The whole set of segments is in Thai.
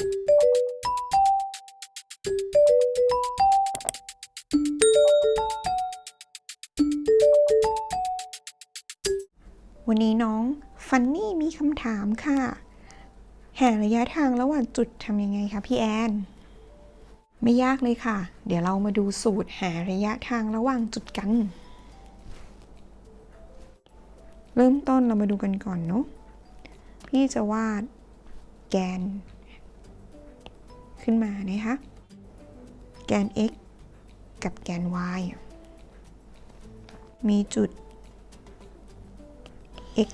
วันนี้น้องฟันนี่มีคำถามค่ะหาระยะทางระหว่างจุดทำยังไงคะพี่แอน ไม่ยากเลยค่ะ เดี๋ยวเรามาดูสูตรหาระยะทางระหว่างจุดกัน เริ่มต้นเรามาดูกันก่อนเนาะพี่จะวาดแกน ขึ้นมานะคะ แกน x กับแกน y มีจุด x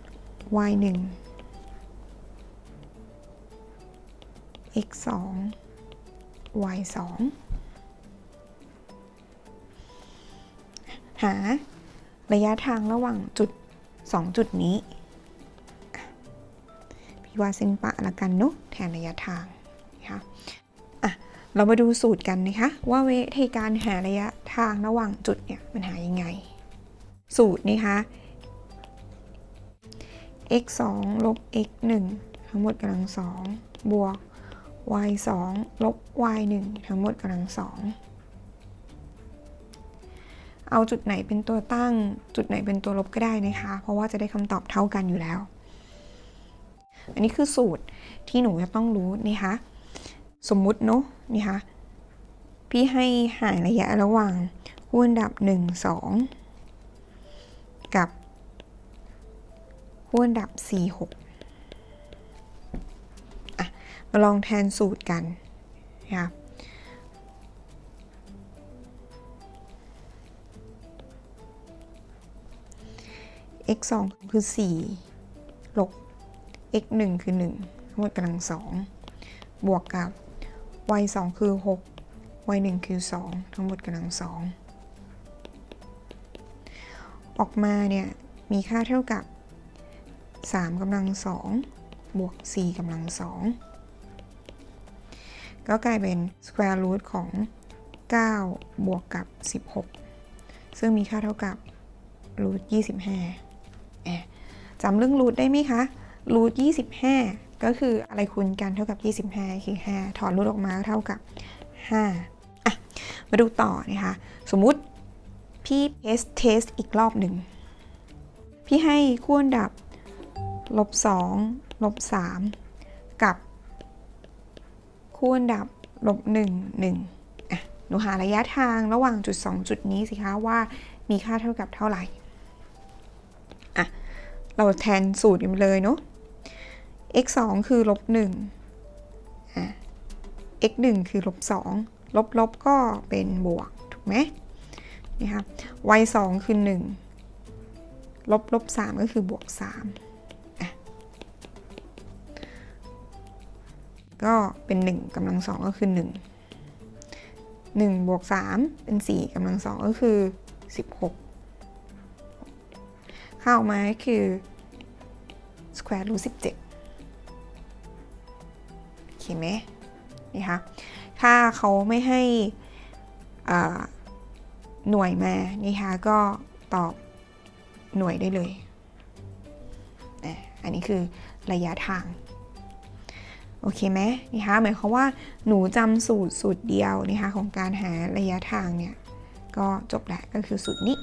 1 y 1 x 2 y 2หาระยะทางระหว่างจุด 2 จุดนี้ พี่ว่าเส้นปะละกันเนาะแทนระยะทาง นะคะอะเรามาดูสูตรกันนะคะว่าวิธีการหาระยะทางระหว่างจุดเนี่ยมันหายังไง สูตรนะคะ x 2ลบ x 1ทั้งหมดกำลังสองบวก y 2ลบ y 1ทั้งหมดกำลังสองเอาจุดไหนเป็นตัวตั้ง จุดไหนเป็นตัวลบก็ได้นะคะ เพราะว่าจะได้คำตอบเท่ากันอยู่แล้ว อันนี้คือสูตรที่หนูจะต้องรู้นะคะ สมมุติเนาะนี่คะพี่ให้หาระยะระหว่างคู่อันดับ 1 2 กับคู่อันดับ 4 6อะมาลองแทนสูตรกันนะคะ x 2คือ4ลบ x 1คือ1ทั้งหมดกำลัง2บวกกับ y 2คือ 6 y 1คือ 2 ทั้งหมดกำลัง 2 ออกมาเนี่ย มีค่าเท่ากับ 3กำลัง 2 บวก 4กำลัง 2 ก็กลายเป็น square root ของ 9 บวกกับ 16 ซึ่งมีค่าเท่ากับ root 25อะจำเรื่องรูทได้ไหมคะรูท25 ก็คืออะไรคูณกันเท่ากับ 25 คือ 5 ถอนรูทออกมาก็เท่ากับ 5 อะ มาดูต่อนะคะ สมมุติพี่เทสเทสอีกรอบหนึ่ง พี่ให้คู่อันดับลบ2ลบ3กับ คู่อันดับลบ1 1อะ หนูหาระยะทางระหว่างจุด 2 จุดนี้สิคะว่ามีค่าเท่ากับเท่าไหร่ อะ เราแทนสูตรกันเลยเนาะ x 2คือลบ1อะ x 1คือลบ2ลบลบก็เป็นบวก ถูกไหมนี่ครับ y 2คือ 1 ลบลบ3ก็คือบวก3อะก็เป็น 1กำลัง2ก็คือ 1 1บวก3เป็น 4กำลัง2ก็คือ 16 เข้ามาก็คือ square root 17 โอเคไหมนี่คะถ้าเขาไม่ให้หน่วยมานี่คะก็ตอบหน่วยได้เลยอะอันนี้คือระยะทาง โอเคไหมนี่คะหมายความว่าหนูจำสูตรสูตรเดียวนะคะของการหาระยะทางเนี่ย ก็จบแล้วก็คือสูตรนี้